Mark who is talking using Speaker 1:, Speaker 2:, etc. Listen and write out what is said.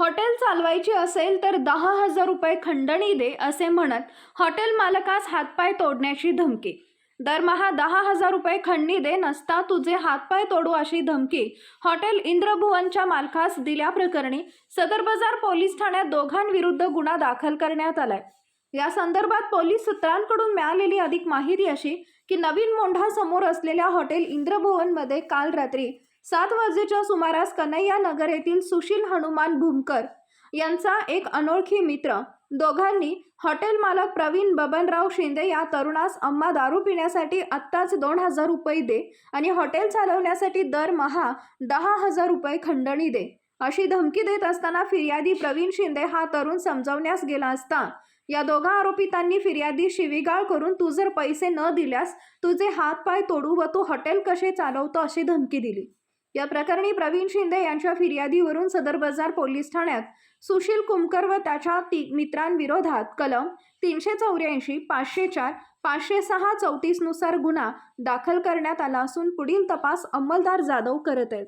Speaker 1: Hotel चालवायची असेल तर दहा हजार रुपये खंडणी दे असे म्हणत हॉटेल मालकास हातपाय तोडण्याची धमकी. दरमहा दहा हजार रुपये खंडणी दे नसता तुझे हातपाय तोडू अशी धमकी हॉटेल इंद्रभुवनच्या मालकास दिल्याप्रकरणी सदर बाजार पोलीस ठाण्यात दोघांविरुद्ध गुन्हा दाखल करण्यात आलाय. या संदर्भात पोलीस सूत्रांकडून मिळालेली अधिक माहिती अशी की नवीन मोंढा समोर असलेल्या हॉटेल इंद्रभुवनमध्ये काल रात्री सात वाजेच्या सुमारास कन्हैया नगर येथील सुशील हनुमान भूमकर यांचा एक अनोळखी मित्र. दोघांनी हॉटेल मालक प्रवीण बबनराव शिंदे या तरुणास अम्मा दारू पिण्यासाठी आत्ताच दोन हजार रुपये दे आणि हॉटेल चालवण्यासाठी दरमहा दहा हजार रुपये खंडणी दे. अशी धमकी देत असताना फिर्यादी प्रवीण शिंदे हा तरुण समजवण्यास गेला असता. या दोघा आरोपितांनी फिर्यादी शिवीगाळ करून तू जर पैसे न दिल्यास तुझे हात पाय तोडू व तू हॉटेल कसे चालवतो अशी धमकी दिली. या प्रकरणी प्रवीण शिंदे यांच्या फिर्यादीवरून सदर बाजार पोलीस ठाण्यात सुशील कुमकर व त्याच्या ती मित्रांविरोधात कलम तीनशे चौऱ्याऐंशी पाचशे चार पाचशे सहा चौतीसनुसार गुन्हा दाखल करण्यात आला असून पुढील तपास अंमलदार जाधव करत आहेत.